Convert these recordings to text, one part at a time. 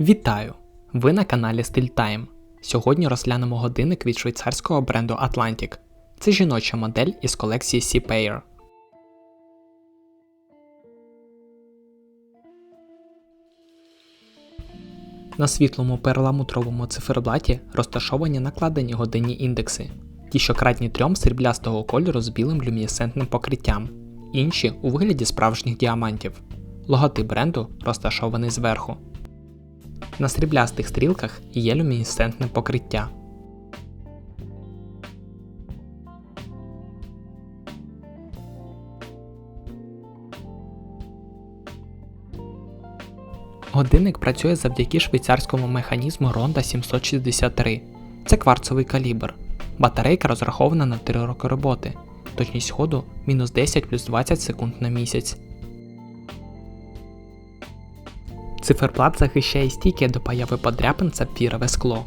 Вітаю! Ви на каналі StillTime. Сьогодні розглянемо годинник від швейцарського бренду Atlantic. Це жіноча модель із колекції C-Pair. На світлому перламутровому циферблаті розташовані накладені годинні індекси. Ті, що кратні трьом сріблястого кольору з білим люмінесцентним покриттям, інші у вигляді справжніх діамантів. Логотип бренду розташований зверху. На сріблястих стрілках є люмінесцентне покриття. Годинник працює завдяки швейцарському механізму Ronda 763. Це кварцовий калібр. Батарейка розрахована на 3 роки роботи. Точність ходу мінус 10 плюс 20 секунд на місяць. Циферблат захищає стільки до появи подряпин сапфірове скло.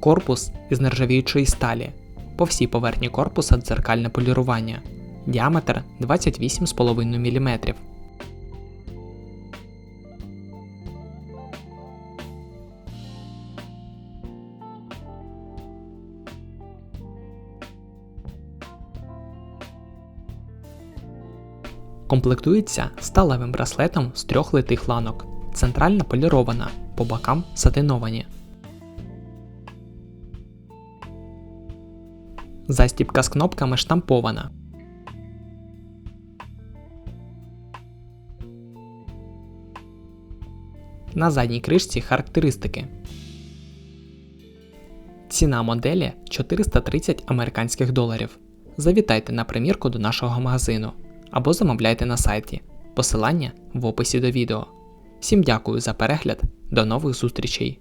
Корпус із нержавіючої сталі. По всій поверхні корпуса дзеркальне полірування. Діаметр 28,5 мм. Комплектується сталевим браслетом з трьох литих ланок. Центральна полірована, по бокам сатиновані. Застібка з кнопками штампована. На задній кришці характеристики. Ціна моделі 430 американських доларів. Завітайте на примірку до нашого магазину або замовляйте на сайті. Посилання в описі до відео. Всім дякую за перегляд, до нових зустрічей!